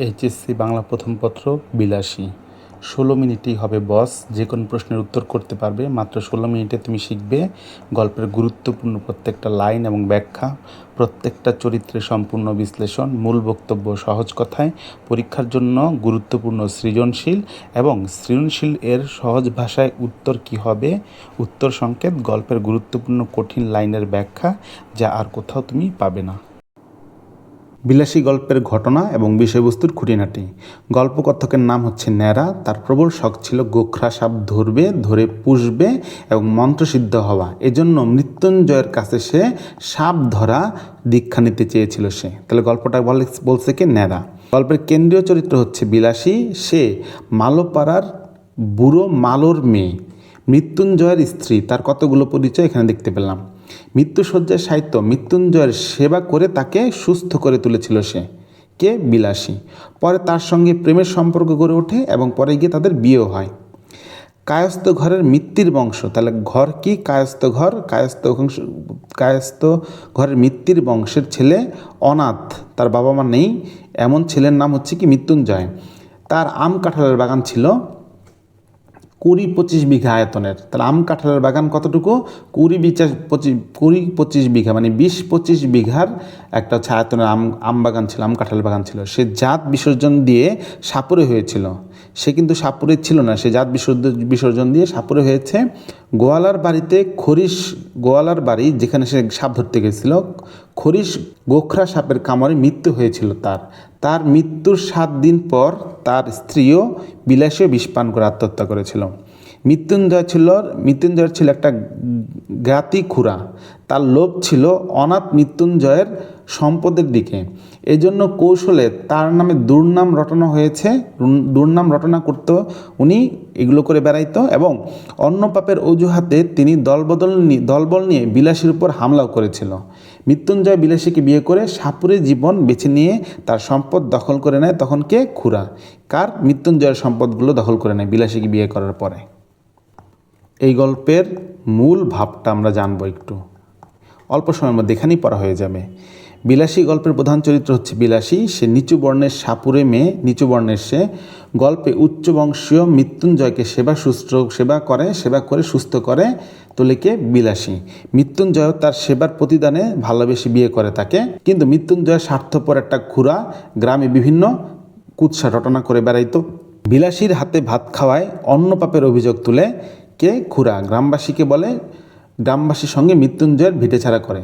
HSC Bangla প্রথম পত্র বিলাসী। ষোলো মিনিটেই হবে, বস। যে কোনো প্রশ্নের উত্তর করতে পারবে। মাত্র ষোলো মিনিটে তুমি শিখবে গল্পের গুরুত্বপূর্ণ প্রত্যেকটা লাইন এবং ব্যাখ্যা, প্রত্যেকটা চরিত্রের সম্পূর্ণ বিশ্লেষণ, মূল বক্তব্য সহজ কথায়, পরীক্ষার জন্য গুরুত্বপূর্ণ সৃজনশীল এবং সৃজনশীল এর সহজ ভাষায় উত্তর কী হবে? উত্তর সংকেত, গল্পের গুরুত্বপূর্ণ কঠিন লাইনের ব্যাখ্যা, যা আর কোথাও তুমি পাবে না। বিলাসী গল্পের ঘটনা এবং বিষয়বস্তুর খুঁটিনাটি। গল্পকথকের নাম হচ্ছে ন্যাড়া, তার প্রবল শখ ছিল গোখরা সাপ ধরবে, ধরে পুষবে এবং মন্ত্রসিদ্ধ হওয়া। এজন্য মৃত্যুঞ্জয়ের কাছে সে সাপ ধরা দীক্ষা নিতে চেয়েছিল সে। তাহলে গল্পটা বলে বলছে কি? ন্যাড়া। গল্পের কেন্দ্রীয় চরিত্র হচ্ছে বিলাসী। সে মালোপাড়ার বুড়ো মালোর মেয়ে। মৃত্যুঞ্জয়ের স্ত্রী। তার কতগুলো পরিচয় এখানে দেখতে পেলাম। মৃত্যুসজ্জায় সাহিত্য, মৃত্যুঞ্জয়ের সেবা করে তাকে সুস্থ করে তুলেছিল সে। কে? বিলাসী। পরে তার সঙ্গে প্রেমের সম্পর্ক গড়ে ওঠে এবং পরে গিয়ে তাদের বিয়েও হয়। কায়স্থ ঘরের মৃত্যুর বংশ। তাহলে ঘর কি? কায়স্থ ঘর, কায়স্থ বংশ, কায়স্থ ঘরের মৃত্যুর বংশের ছেলে অনাথ। তার বাবা মা নেই। এমন ছেলের নাম হচ্ছে কি? মৃত্যুঞ্জয়। তার আম কাঁঠালের বাগান ছিল। কুড়ি পঁচিশ বিঘা আয়তনের। তাহলে আম কাঁঠালের বাগান কতটুকু? কুড়ি বিচাশ পঁচিশ, কুড়ি পঁচিশ বিঘা মানে বিশ পঁচিশ বিঘার একটা ছায়াতনের আম আম বাগান ছিল, আম কাঁঠালের বাগান ছিল। সে জাত বিসর্জন দিয়ে সাপুরে হয়েছিল। সে কিন্তু সাপুরে ছিল না, সে জাত বিসর্জন দিয়ে সাপুরে হয়েছে। গোয়ালার বাড়িতে খরিশ, গোয়ালার বাড়ি যেখানে সে সাপ ধরতে গেছিল, খরিশ গোখরা সাপের কামড়ে মৃত্যু হয়েছিল তার। তার মৃত্যুর সাত দিন পর তার স্ত্রীও বিলাসীয় বিষপান করে আত্মহত্যা করেছিল। মৃত্যুঞ্জয় ছিল, মৃত্যুঞ্জয়ের ছিল একটা জ্ঞাতি খুরা। তার লোভ ছিল অনাথ মৃত্যুঞ্জয়ের সম্পদের দিকে। এজন্য কৌশলে তার নামে দুর্নাম রটনা হয়েছে। দুর্নাম রটনা করতো উনি, এগুলো করে বেড়াইতো এবং অন্য পাপের অজুহাতে তিনি দলবদল দলবল নিয়ে বিলাসীর উপর হামলাও করেছিল। মৃত্যুঞ্জয় বিলাসীকে বিয়ে করে সাপুরে জীবন বেছে নিয়ে তার সম্পদ দখল করে নেয়, তখন কে? খুরা। কার? মৃত্যুঞ্জয়ের সম্পদগুলো দখল করে নেয় বিলাসীকে বিয়ে করার পরে। এই গল্পের মূল ভাবটা আমরা জানব একটু। অল্প সময়ের মধ্যে এখানেই পড়া হয়ে যাবে। বিলাসী গল্পের প্রধান চরিত্র হচ্ছে বিলাসী। সে নিচু বর্ণের সাপুরে মেয়ে, নিচু বর্ণের সে। গল্পে উচ্চ বংশীয় মৃত্যুঞ্জয়কে সেবা সুস্থ, সেবা করে সেবা করে সুস্থ করে তোলেকে বিলাসী। মৃত্যুঞ্জয় তার সেবার প্রতিদানে ভালোবেসে বিয়ে করে তাকে। কিন্তু মৃত্যুঞ্জয় স্বার্থপর একটা খুরা গ্রামে বিভিন্ন কুৎসা রটনা করে বেড়াইতো। বিলাসীর হাতে ভাত খাওয়ায় অন্য পাপের অভিযোগ তুলে কে খুরা গ্রামবাসীকে বলে, গ্রামবাসীর সঙ্গে মৃত্যুঞ্জয়ের ভিটে ছাড়া করে।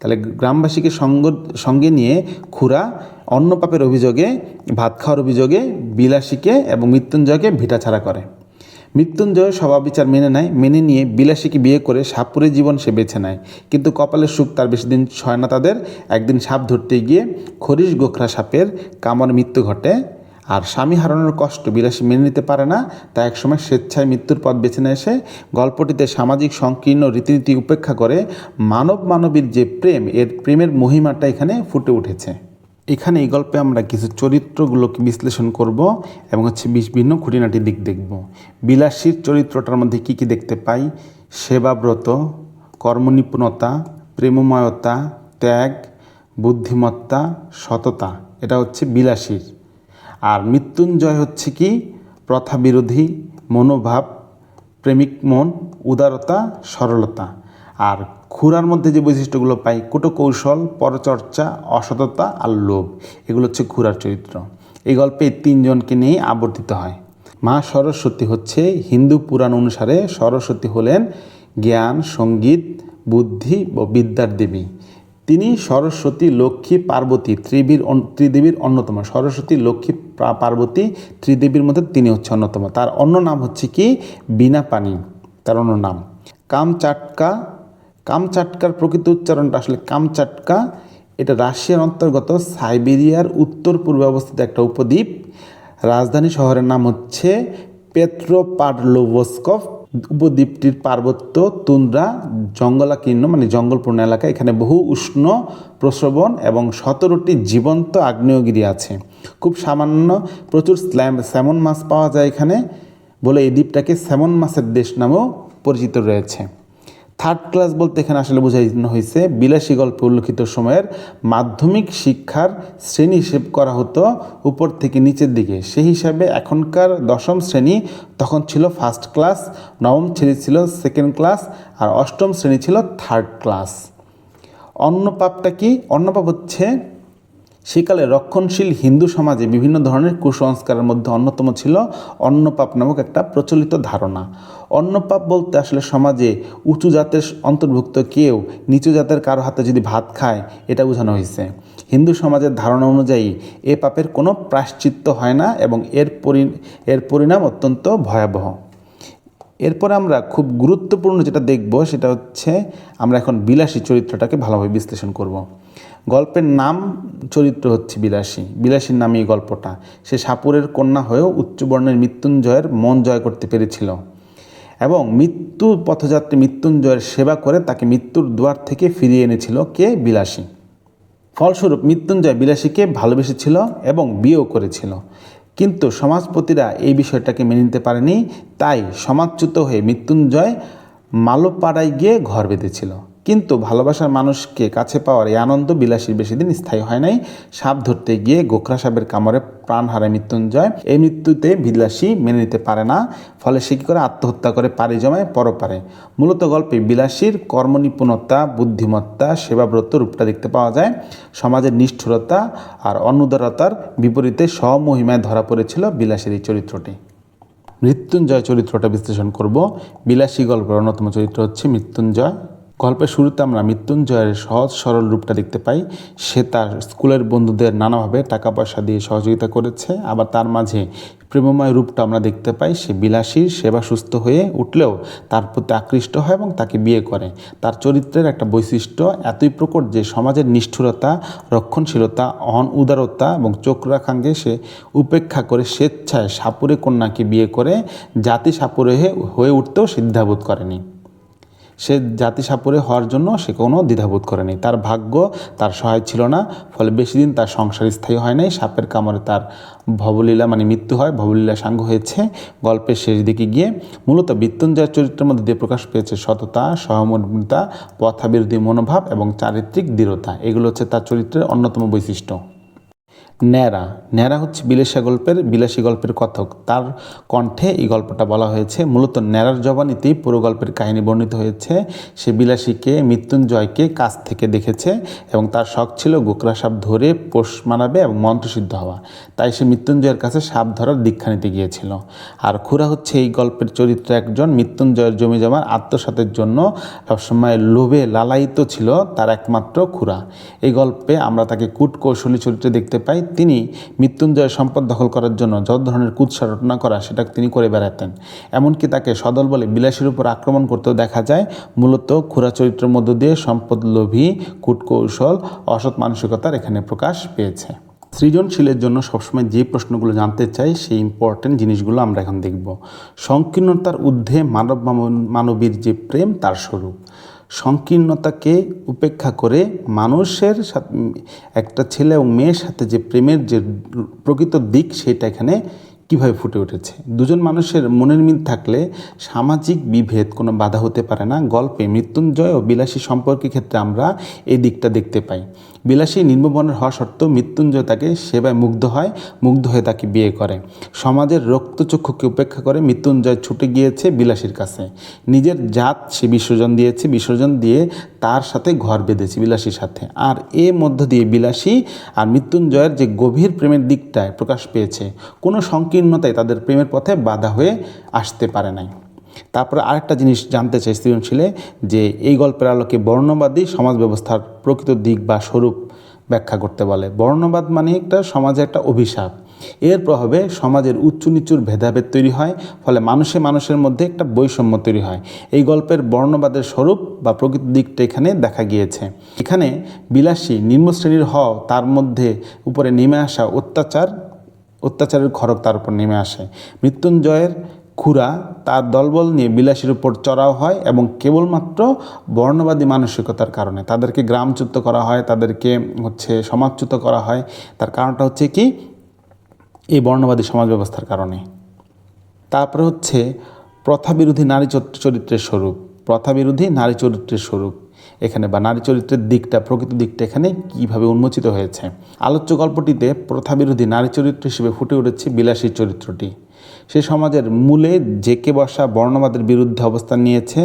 তাহলে গ্রামবাসীকে সঙ্গ, সঙ্গে নিয়ে খুরা অন্য পাপের অভিযোগে, ভাত খাওয়ার অভিযোগে, বিলাসীকে এবং মৃত্যুঞ্জয়কে ভিটা ছাড়া করে। মৃত্যুঞ্জয় স্বভাববিচার মেনে নেয়, মেনে নিয়ে বিলাসীকে বিয়ে করে সাপুরে জীবন সে বেছে নেয়। কিন্তু কপালের সুখ তার বেশি দিন ছয় না তাদের। একদিন সাপ ধরতে গিয়ে খরিশ গোখরা সাপের কামড় মৃত্যু ঘটে। আর স্বামী হারানোর কষ্ট বিলাসী মেনে নিতে পারে না, তা একসময় স্বেচ্ছায় মৃত্যুর পথ বেছে নেয় সে। গল্পটিতে সামাজিক সংকীর্ণ রীতিনীতি উপেক্ষা করে মানব মানবীর যে প্রেম, এর প্রেমের মহিমাটা এখানে ফুটে উঠেছে। এখানে এই গল্পে আমরা কিছু চরিত্রগুলোকে বিশ্লেষণ করব এবং হচ্ছে বিভিন্ন খুঁটিনাটি দিক দেখব। বিলাসীর চরিত্রটার মধ্যে কি কি দেখতে পাই? সেবাব্রত, কর্মনিপুণতা, প্রেমময়তা, ত্যাগ, বুদ্ধিমত্তা, সততা। এটা হচ্ছে বিলাসীর। আর মৃত্যুঞ্জয় হচ্ছে কি? প্রথা বিরোধী মনোভাব, প্রেমিক মন, উদারতা, সরলতা। আর খুরার মধ্যে যে বৈশিষ্ট্যগুলো পাই, কুটকৌশল, পরচর্চা, অসততা আর লোভ, এগুলো হচ্ছে খুরার চরিত্র। এই গল্পে তিনজনকে নিয়ে আবর্তিত হয়। মা সরস্বতী হচ্ছে হিন্দু পুরাণ অনুসারে সরস্বতী হলেন জ্ঞান, সংগীত, বুদ্ধি ও বিদ্যার দেবী। তিনি সরস্বতী লক্ষ্মী পার্বতী ত্রিবীর ত্রিদেবীর অন্যতম। সরস্বতী লক্ষ্মী পার্বতী ত্রিদেবীর মধ্যে তিনি হচ্ছে অন্যতম। তার অন্য নাম হচ্ছে কি? বিনা পানি তার অন্য নাম। কামচাটকা কামচাটকার প্রকৃত উচ্চারণটা আসলে কামচাটকা। এটা রাশিয়ার অন্তর্গত সাইবেরিয়ার উত্তর পূর্বে অবস্থিত একটা উপদ্বীপ। রাজধানী শহরের নাম হচ্ছে পেট্রোপাডলোভস্কভ উপদ্বীপটির পার্বত্য তুন্দ্রা জঙ্গলাকীর্ণ মানে জঙ্গলপূর্ণ এলাকা। এখানে বহু উষ্ণ প্রশ্রবণ এবং সতেরোটি জীবন্ত আগ্নেয়গিরি আছে। খুব সামান্য প্রচুর স্ল্যাম, স্যামন মাছ পাওয়া যায় এখানে বলে এই দ্বীপটাকে স্যামন মাছের দেশ নামেও পরিচিত রয়েছে। থার্ড ক্লাস বলতে এখানে আসলে বোঝানো হয়েছে, বিলাসী গল্পে উল্লেখিত সময়ের মাধ্যমিক শিক্ষার শ্রেণি হিসেব করা হতো উপর থেকে নিচের দিকে। সেই হিসাবে এখনকার দশম শ্রেণি তখন ছিল ফার্স্ট ক্লাস নবম শ্রেণি ছিল সেকেন্ড ক্লাস আর অষ্টম শ্রেণি ছিল থার্ড ক্লাস অন্নপাপটা কি? অন্নপাপ হচ্ছে সেকালে রক্ষণশীল হিন্দু সমাজে বিভিন্ন ধরনের কুসংস্কারের মধ্যে অন্যতম ছিল অন্নপাপ নামক একটা প্রচলিত ধারণা। অন্নপাপ বলতে আসলে সমাজে উঁচু জাতের অন্তর্ভুক্ত কেউ নিচু জাতের কারও হাতে যদি ভাত খায়, এটা বোঝানো হয়েছে। হিন্দু সমাজের ধারণা অনুযায়ী এ পাপের কোনো প্রাশ্চিত্য হয় না এবং এর পরি, এর পরিণাম অত্যন্ত ভয়াবহ। এরপরে আমরা খুব গুরুত্বপূর্ণ যেটা দেখব সেটা হচ্ছে আমরা এখন বিলাসী চরিত্রটাকে ভালোভাবে বিশ্লেষণ করব। গল্পের নাম চরিত্র হচ্ছে বিলাসী। বিলাসীর নামে এই গল্পটা। সে সাপুরের কন্যা হয়েও উচ্চবর্ণের মৃত্যুঞ্জয়ের মন জয় করতে পেরেছিল এবং মৃত্যু পথযাত্রী মৃত্যুঞ্জয়ের সেবা করে তাকে মৃত্যুর দুয়ার থেকে ফিরিয়ে এনেছিল কে? বিলাসী। ফলস্বরূপ মৃত্যুঞ্জয় বিলাসীকে ভালোবেসেছিল এবং বিয়েও করেছিল। কিন্তু সমাজপতিরা এই বিষয়টাকে মেনে নিতে পারেনি, তাই সমাজচ্যুত হয়ে মৃত্যুঞ্জয় মালোপাড়ায় গিয়ে ঘর বেঁধেছিল। কিন্তু ভালোবাসার মানুষকে কাছে পাওয়ার এই আনন্দ বিলাসীর বেশি দিন স্থায়ী হয় নাই। সাপ ধরতে গিয়ে গোখরা সাপের কামড়ে প্রাণ হারায় মৃত্যুঞ্জয়। এই মৃত্যুতে বিলাসী মেনে নিতে পারে না, ফলে সে কী করে আত্মহত্যা করে পাড়ি জমায় পরপারে মূলত গল্পে বিলাসীর কর্মনিপুণতা, বুদ্ধিমত্তা, সেবাব্রত রূপটা দেখতে পাওয়া যায়। সমাজের নিষ্ঠুরতা আর অনুদারতার বিপরীতে স্বমহিমায় ধরা পড়েছিল বিলাসীর এই চরিত্রটি। মৃত্যুঞ্জয় চরিত্রটা বিশ্লেষণ করব। বিলাসী গল্পের অন্যতম চরিত্র হচ্ছে মৃত্যুঞ্জয়। গল্পের শুরুতে আমরা মৃত্যুঞ্জয়ের সহজ সরল রূপটা দেখতে পাই। সে তার স্কুলের বন্ধুদের নানাভাবে টাকা পয়সা দিয়ে সহযোগিতা করেছে। আবার তার মাঝে প্রেমময় রূপটা আমরা দেখতে পাই। সে বিলাসীর সেবা সুস্থ হয়ে উঠলেও তার প্রতি আকৃষ্ট হয় এবং তাকে বিয়ে করে। তার চরিত্রের একটা বৈশিষ্ট্য এতই প্রকট যে সমাজের নিষ্ঠুরতা, রক্ষণশীলতা অন উদারতা এবং চোখ রাখাঙ্গে সে উপেক্ষা করে স্বেচ্ছায় সাপুরে কন্যাকে বিয়ে করে জাতি সাপুরে হয়ে উঠতেও সিদ্ধাবোধ করেনি। সে জাতি সাপুরে হওয়ার জন্য সে কোনো দ্বিধাবোধ করেনি। তার ভাগ্য তার সহায় ছিল না, ফলে বেশি দিন তার সংসার স্থায়ী হয় নাই। সাপের কামড়ে তার ভবলীলা মানে মৃত্যু হয়, ভবলীলা সাঙ্গ হয়েছে। গল্পের শেষ দিকে গিয়ে মূলত মৃত্যুঞ্জয়ের চরিত্রের মধ্যে দিয়ে প্রকাশ পেয়েছে সততা, সহমর্মিতা পথাবিরোধী মনোভাব এবং চারিত্রিক দৃঢ়তা। এগুলো হচ্ছে তার চরিত্রের অন্যতম বৈশিষ্ট্য। ন্যাড়া। ন্যাড়া হচ্ছে বিলাসী গল্পের বিলাসী গল্পের কথক। তার কণ্ঠে এই গল্পটা বলা হয়েছে। মূলত ন্যাড়ার জবানিতেই পুরো গল্পের কাহিনী বর্ণিত হয়েছে। সে বিলাসীকে, মৃত্যুঞ্জয়কে কাছ থেকে দেখেছে এবং তার শখ ছিল গোকরা সাপ ধরে পোষ মানাবে এবং মন্ত্রসিদ্ধ হওয়া। তাই সে মৃত্যুঞ্জয়ের কাছে সাপ ধরার দীক্ষা নিতে গিয়েছিল। আর খুরা হচ্ছে এই গল্পের চরিত্র একজন মৃত্যুঞ্জয়ের জমি জমার আত্মসাতের জন্য সবসময় লোভে লালায়িত ছিল তার একমাত্র খুরা। এই গল্পে আমরা তাকে কূট কৌশলী চরিত্রে দেখতে পাই। তিনি মৃত্যুঞ্জয়ের সম্পদ দখল করার জন্য যত ধরনের কুৎসা রটনা করা সেটা তিনি করে বেড়াতেন। এমনকি তাকে সদল বলে বিলাসীর উপর আক্রমণ করতেও দেখা যায়। মূলত খুরা চরিত্রের মধ্য দিয়ে সম্পদ লোভী, কূটকৌশল, অসৎ মানসিকতার এখানে প্রকাশ পেয়েছে। সৃজনশীলের জন্য সবসময় যে প্রশ্নগুলো জানতে চাই সেই ইম্পর্টেন্ট জিনিসগুলো আমরা এখন দেখব। সংকীর্ণতার ঊর্ধ্বে মানব মানবীর যে প্রেম, তার স্বরূপ। সংকীর্ণতাকে উপেক্ষা করে মানুষের সাথে একটা ছেলে এবং মেয়ের সাথে যে প্রেমের যে প্রকৃত দিক সেটা এখানে কীভাবে ফুটে উঠেছে? দুজন মানুষের মনের মিল থাকলে সামাজিক বিভেদ কোনো বাধা হতে পারে না। গল্পে মৃত্যুঞ্জয় ও বিলাসী সম্পর্কের ক্ষেত্রে আমরা এই দিকটা দেখতে পাই। বিলাসী নিম্নবর্ণের হওয়া সত্ত্বেও মৃত্যুঞ্জয় তাকে সেবায় মুগ্ধ হয়, মুগ্ধ হয়ে তাকে বিয়ে করে। সমাজের রক্তচক্ষুকে উপেক্ষা করে মৃত্যুঞ্জয় ছুটে গিয়েছে বিলাসীর কাছে। নিজের জাত সে বিসর্জন দিয়েছে, বিসর্জন দিয়ে তার সাথে ঘর বেঁধেছে বিলাসীর সাথে। আর এ মধ্য দিয়ে বিলাসী আর মৃত্যুঞ্জয়ের যে গভীর প্রেমের দিকটায় প্রকাশ পেয়েছে, কোনো সংকীর্ণতায় তাদের প্রেমের পথে বাধা হয়ে আসতে পারে নাই। তারপরে আরেকটা জিনিস জানতে চাই সৃজনশীলে, যে এই গল্পের আলোকে বর্ণবাদী সমাজ ব্যবস্থার প্রকৃত দিক বা স্বরূপ ব্যাখ্যা করতে বলে। বর্ণবাদ মানে একটা সমাজে একটা অভিশাপ। এর প্রভাবে সমাজের উচ্চ নিচুর ভেদাভেদ তৈরি হয়, ফলে মানুষে মানুষের মধ্যে একটা বৈষম্য তৈরি হয়। এই গল্পের বর্ণবাদের স্বরূপ বা প্রকৃত দিকটা এখানে দেখা গিয়েছে। এখানে বিলাসী, নিম্ন শ্রেণির হও তার মধ্যে উপরে নেমে আসা অত্যাচার, অত্যাচারের খড়ক তার উপর নেমে আসে। মৃত্যুঞ্জয়ের খুরা তার দলবল নিয়ে বিলাসীর উপর চড়াও হয় এবং কেবলমাত্র বর্ণবাদী মানসিকতার কারণে। তাদেরকে গ্রামচ্যুত করা হয়, তাদেরকে হচ্ছে সমাজচ্যুত করা হয়। তার কারণটা হচ্ছে কি? এই বর্ণবাদী সমাজ ব্যবস্থার কারণে। তারপরে হচ্ছে প্রথাবিরোধী নারী চরিত্রের স্বরূপ। প্রথা বিরোধী নারী চরিত্রের স্বরূপ। এখানে বা নারী চরিত্রের দিকটা, প্রকৃত দিকটা এখানে কীভাবে উন্মোচিত হয়েছে? আলোচ্য গল্পটিতে প্রথা বিরোধী নারী চরিত্র হিসেবে ফুটে উঠেছে বিলাসী চরিত্রটি। সে সমাজের মূলে জেকে বসা বর্ণবাদের বিরুদ্ধে অবস্থান নিয়েছে,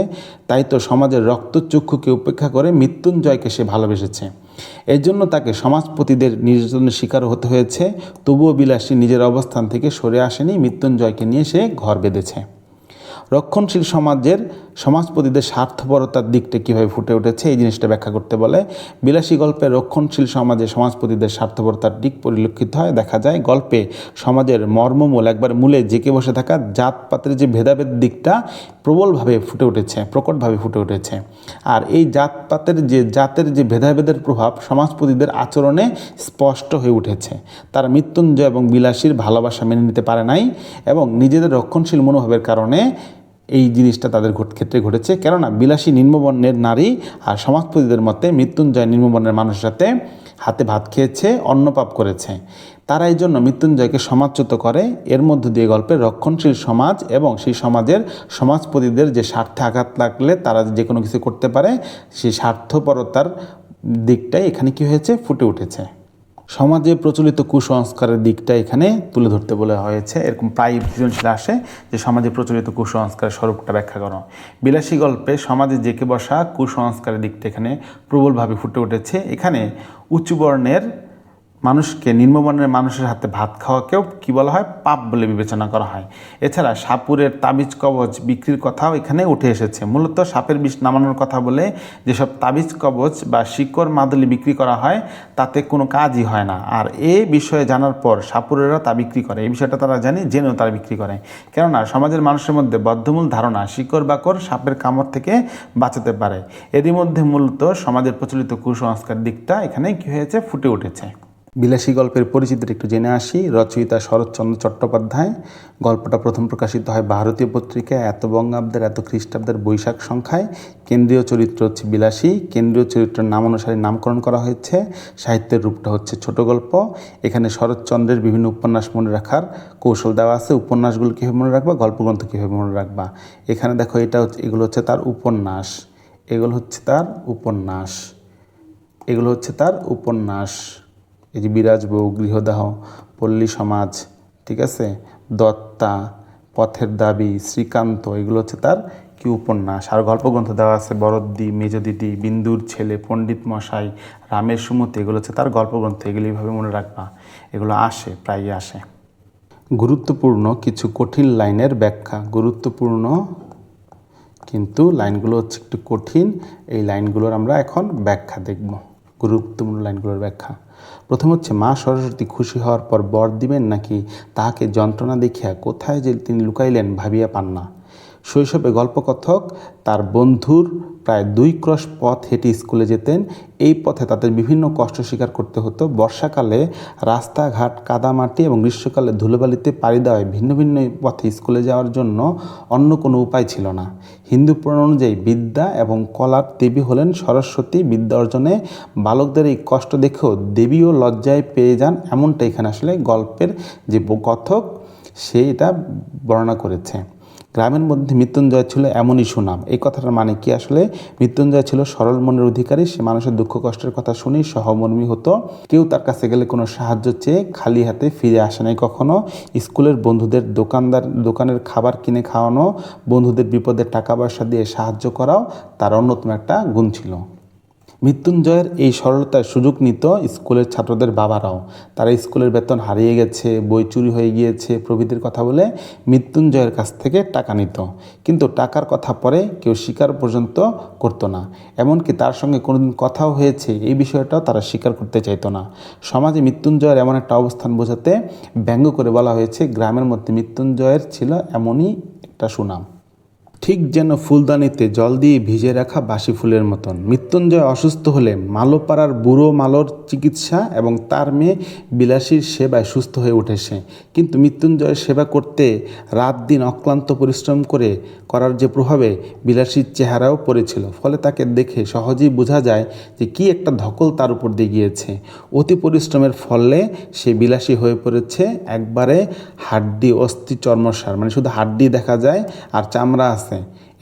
তাই তো সমাজের রক্তচক্ষুকে উপেক্ষা করে মৃত্যুঞ্জয়কে সে ভালোবেসেছে। এর জন্য তাকে সমাজপতিদের নির্যাতনের শিকার হতে হয়েছে, তবুও বিলাসী নিজের অবস্থান থেকে সরে আসেনি, মৃত্যুঞ্জয়কে নিয়ে সে ঘর বেঁধেছে। রক্ষণশীল সমাজের সমাজপতিদের স্বার্থপরতার দিকটা কীভাবে ফুটে উঠেছে, এই জিনিসটা ব্যাখ্যা করতে বলে বিলাসী গল্পে রক্ষণশীল সমাজে সমাজপতিদের স্বার্থপরতার দিক পরিলক্ষিত হয়। দেখা যায় গল্পে সমাজের মর্মমূল, একবার মূলে জেকে বসে থাকা জাতপাতের যে ভেদাভেদ দিকটা প্রবলভাবে ফুটে উঠেছে, প্রকটভাবে ফুটে উঠেছে। আর এই জাতপাতের যে, জাতের যে ভেদাভেদের প্রভাব সমাজপতিদের আচরণে স্পষ্ট হয়ে উঠেছে। তারা মৃত্যুঞ্জয় এবং বিলাসীর ভালোবাসা মেনে নিতে পারে নাই এবং নিজেদের রক্ষণশীল মনোভাবের কারণে এই জিনিসটা তাদের ক্ষেত্রে ঘটেছে। কেননা বিলাসী নিম্নবর্ণের নারী আর সমাজপতিদের মতে মৃত্যুঞ্জয় নিম্নবর্ণের মানুষের সাথে হাতে ভাত খেয়েছে অন্নপাপ করেছে। তারা এই জন্য মৃত্যুঞ্জয়কে সমাজচ্যুত করে। এর মধ্য দিয়ে গল্পের রক্ষণশীল সমাজ এবং সেই সমাজের সমাজপতিদের যে স্বার্থে আঘাত লাগলে তারা যে কোনো কিছু করতে পারে, সেই স্বার্থপরতার দিকটাই এখানে কি হয়েছে? ফুটে উঠেছে। সমাজে প্রচলিত কুসংস্কারের দিকটা এখানে তুলে ধরতে বলা হয়েছে। এরকম প্রায় সৃজনশীল আসে যে সমাজে প্রচলিত কুসংস্কারের স্বরূপটা ব্যাখ্যা করো। বিলাসী গল্পে সমাজে জেকে বসা কুসংস্কারের দিকটা এখানে প্রবলভাবে ফুটে উঠেছে। এখানে উচ্চবর্ণের বর্ণের মানুষকে নিম্নবর্ণের মানুষের হাতে ভাত খাওয়াকেও কী বলা হয়, পাপ বলে বিবেচনা করা হয়। এছাড়া সাপুরের তাবিজ কবচ বিক্রির কথাও এখানে উঠে এসেছে। মূলত সাপের বিষ নামানোর কথা বলে যেসব তাবিজ কবচ বা শিকড় মাদুলি বিক্রি করা হয়, তাতে কোনো কাজই হয় না। আর এ বিষয়ে জানার পর সাপুরেরা তা বিক্রি করে। এই বিষয়টা তারা জানে, জেনেও তারা বিক্রি করে। কেননা সমাজের মানুষের মধ্যে বদ্ধমূল ধারণা শিকড় বাকর সাপের কামড় থেকে বাঁচাতে পারে। এরই মধ্যে মূলত সমাজের প্রচলিত কুসংস্কার দিকটা এখানে কী হয়েছে, ফুটে উঠেছে। বিলাসী গল্পের পরিচিতিটা একটু জেনে আসি। রচয়িতা শরৎচন্দ্র চট্টোপাধ্যায়। গল্পটা প্রথম প্রকাশিত হয় ভারতীয় পত্রিকায়। এত বঙ্গাব্দের, এত খ্রিস্টাব্দের বৈশাখ সংখ্যায়। কেন্দ্রীয় চরিত্র হচ্ছে বিলাসী। কেন্দ্রীয় চরিত্রের নাম অনুসারে নামকরণ করা হয়েছে। সাহিত্যের রূপটা হচ্ছে ছোট গল্প। এখানে শরৎচন্দ্রের বিভিন্ন উপন্যাস মনে রাখার কৌশল দেওয়া আছে। উপন্যাসগুলো কীভাবে মনে রাখবা, গল্পগ্রন্থ কীভাবে মনে রাখবা। এখানে দেখো, এটা হচ্ছে, এগুলো হচ্ছে তার উপন্যাস। এগুলো হচ্ছে তার উপন্যাস। এগুলো হচ্ছে তার উপন্যাস। এই যে বিরাজ বউ, গৃহদাহ, পল্লী সমাজ, ঠিক আছে? দত্তা, পথের দাবি, শ্রীকান্ত, এগুলো হচ্ছে তার কি উপন্যাস? আর গল্পগ্রন্থ দেওয়া আছে বরদ্দি মেজদিদি বিন্দুর ছেলে, পণ্ডিত মশাই, রামের সুমতি, এগুলো হচ্ছে তার গল্পগ্রন্থ, এগুলো এইভাবে মনে রাখবা। এগুলো আসে, প্রায়ই আসে। গুরুত্বপূর্ণ কিছু কঠিন লাইনের ব্যাখ্যা। গুরুত্বপূর্ণ কিন্তু লাইনগুলো হচ্ছে একটু কঠিন। এই লাইনগুলোর আমরা এখন ব্যাখ্যা দেখব। গুরুত্বপূর্ণ লাইনগুলোর ব্যাখ্যা। প্রথম হচ্ছে মা সরস্বতী খুশি হওয়ার পর বর দিবেন নাকি তাহাকে যন্ত্রণা দেখিয়া কোথায় যে তিনি লুকাইলেন ভাবিয়া পান না। শৈশবে গল্পকথক তার বন্ধুর প্রায় দুই ক্রস পথ হেঁটে স্কুলে যেতেন। এই পথে তাদের বিভিন্ন কষ্ট স্বীকার করতে হতো। বর্ষাকালে রাস্তাঘাট, কাদামাটি এবং গ্রীষ্মকালে ধুলোবালিতে পাড়ি দেওয়ায় ভিন্ন ভিন্ন পথে স্কুলে যাওয়ার জন্য অন্য কোনো উপায় ছিল না। হিন্দু পুরাণ অনুযায়ী বিদ্যা এবং কলার দেবী হলেন সরস্বতী। বিদ্যা অর্জনে বালকদের এই কষ্ট দেখেও দেবীও লজ্জায় পেয়ে যান। এমনটা এখানে আসলে গল্পের যে কথক, সে এটা বর্ণনা করেছে। গ্রামের মধ্যে মৃত্যুঞ্জয় ছিল এমনই সুনাম। এই কথাটার মানে কি? আসলে মৃত্যুঞ্জয় ছিল সরল মনের অধিকারী, সে মানুষের দুঃখ কষ্টের কথা শুনেই সহমর্মী হতো। কেউ তার কাছে গেলে কোনো সাহায্য চেয়ে খালি হাতে ফিরে আসে নাই কখনো। স্কুলের বন্ধুদের দোকানদার, দোকানের খাবার কিনে খাওয়ানো, বন্ধুদের বিপদের টাকা পয়সা দিয়ে সাহায্য করাও তার অন্যতম একটা গুণ ছিল। মৃত্যুঞ্জয়ের এই সরলতার সুযোগ নিত স্কুলের ছাত্রদের বাবারাও। তারা স্কুলের বেতন হারিয়ে গেছে, বই চুরি হয়ে গিয়েছে, প্রভৃতির কথা বলে মৃত্যুঞ্জয়ের কাছ থেকে টাকা নিত। কিন্তু টাকার কথা পরে কেউ স্বীকার পর্যন্ত করতো না। এমনকি তার সঙ্গে কোনোদিন কথাও হয়েছে, এই বিষয়টাও তারা স্বীকার করতে চাইতো না। সমাজে মৃত্যুঞ্জয়ের এমন একটা অবস্থান বোঝাতে ব্যঙ্গ করে বলা হয়েছে, গ্রামের মধ্যে মৃত্যুঞ্জয়ের ছিল এমনই একটা সুনাম। ঠিক যেন ফুলদানিতে জল দিয়ে ভিজে রাখা বাসি ফুলের মতন। মৃত্যুঞ্জয় অসুস্থ হলে মালোপাড়ার বুড়ো মালোর চিকিৎসা এবং তার মেয়ে বিলাসীর সেবায় সুস্থ হয়ে উঠে সে কিন্তু মৃত্যুঞ্জয়ের সেবা করতে রাত দিন অক্লান্ত পরিশ্রম করে করার যে প্রভাবে বিলাসীর চেহারাও পড়েছিল, ফলে তাকে দেখে সহজেই বোঝা যায় যে কি একটা ধকল তার উপর দিয়ে গিয়েছে। অতি পরিশ্রমের ফলে সে বিলাসী হয়ে পড়েছে, একবারে হাড্ডি অস্থি চর্মসার মানে শুধু হাড্ডি দেখা যায় আর চামড়া আছে।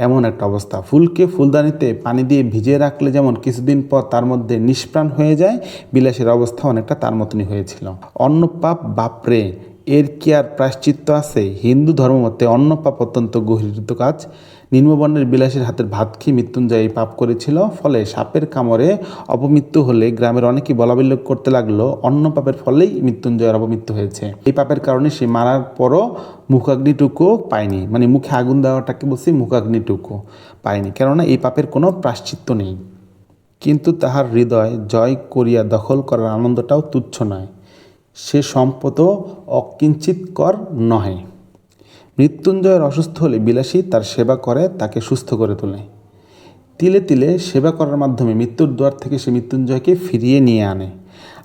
এমন একটা অবস্থা। ফুলকে ফুলদানিতে পানি দিয়ে ভিজিয়ে রাখলে যেমন কিছুদিন পর তার মধ্যে নিষ্প্রাণ হয়ে যায়, বিলাসের অবস্থা অনেকটা তার মতনই হয়েছিল। অন্য পাপ বাপরে, এর কি আর প্রায়শ্চিত্ত আছে? হিন্দু ধর্মমতে অন্য পাপ অত্যন্ত গহীরিত কাজ। নিম্নবর্ণের বিলাসের হাতের ভাত খেয়ে মৃত্যুঞ্জয় পাপ করেছিল, ফলে সাপের কামড়ে অপমৃত্যু হলে গ্রামের অনেকেই বলাবল্য করতে লাগল, অন্য পাপের ফলেই মৃত্যুঞ্জয়ের অপমৃত্যু হয়েছে। এই পাপের কারণে সে মারার পরও মুখাগ্নিটুকু পায়নি মানে মুখে আগুন দেওয়াটাকে বলছি মুখাগ্নিটুকু পায়নি, কেননা এই পাপের কোনো প্রাশ্চিত্য নেই। কিন্তু তাহার হৃদয় জয় করিয়া দখল করার আনন্দটাও তুচ্ছ নয়, সে সম্পদও অকিঞ্চিতকর নহে। মৃত্যুঞ্জয়ের অসুস্থ হলে বিলাসী তার সেবা করে, তাকে সুস্থ করে তোলে। তিলে তিলে সেবা করার মাধ্যমে মৃত্যুর দ্বার থেকে সে মৃত্যুঞ্জয়কে ফিরিয়ে নিয়ে আনে।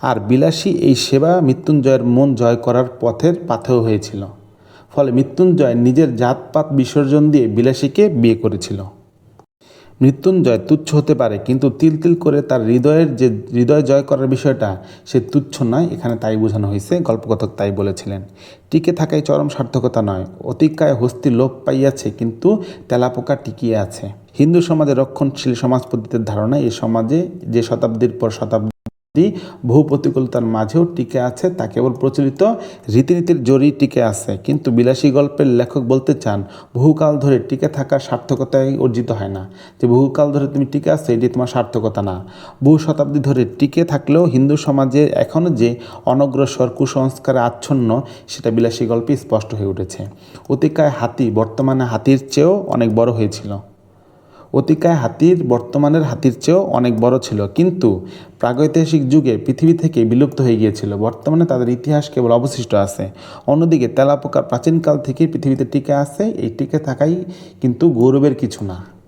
আর বিলাসী এই সেবা মৃত্যুঞ্জয়ের মন জয় করার পথের পাথেও হয়েছিল। ফলে মৃত্যুঞ্জয় নিজের জাতপাত বিসর্জন দিয়ে বিলাসীকে বিয়ে করেছিল। মৃত্যুঞ্জয় তুচ্ছ হতে পারে, কিন্তু তিল তিল করে তার হৃদয়ের যে হৃদয় জয় করার বিষয়টা, সে তুচ্ছ নয়। এখানে তাই বোঝানো হয়েছে, গল্পকথক তাই বলেছিলেন। টিকে থাকাই চরম সার্থকতা নয় অতিকায় হস্তি লোপ পাইয়াছে, কিন্তু তেলাপোকা টিকিয়ে আছে। হিন্দু সমাজে রক্ষণশীল সমাজ পদ্ধতির ধারণা এই সমাজে যে শতাব্দীর পর শতাব্দী বহু প্রতিকূলতার মাঝেও টিকে আছে, তা কেবল প্রচলিত রীতিনীতির জোরই টিকে আছে। কিন্তু বিলাসী গল্পের লেখক বলতে চান, বহুকাল ধরে টিকে থাকার সার্থকতাই অর্জিত হয় না। যে বহুকাল ধরে তুমি টিকে আছো, এটি তোমার সার্থকতা না। বহু শতাব্দী ধরে টিকে থাকলেও হিন্দু সমাজে এখনও যে অনগ্রসর কুসংস্কারে আচ্ছন্ন, সেটা বিলাসী গল্পে স্পষ্ট হয়ে উঠেছে। অতিকায় হাতি বর্তমানে হাতির চেয়েও অনেক বড় হয়েছিল। অতিকায় হাতির, বর্তমানের হাতির চেয়েও অনেক বড় ছিল। কিন্তু প্রাগৈতিহাসিক যুগে পৃথিবী থেকে বিলুপ্ত হয়ে গিয়েছিল। বর্তমানে তাদের ইতিহাস কেবল অবশিষ্ট আছে। অন্যদিকে তেলাপোকা প্রাচীনকাল থেকে পৃথিবীতে টিকে আছে। এই টিকে থাকাই কিন্তু গৌরবের কিছু না।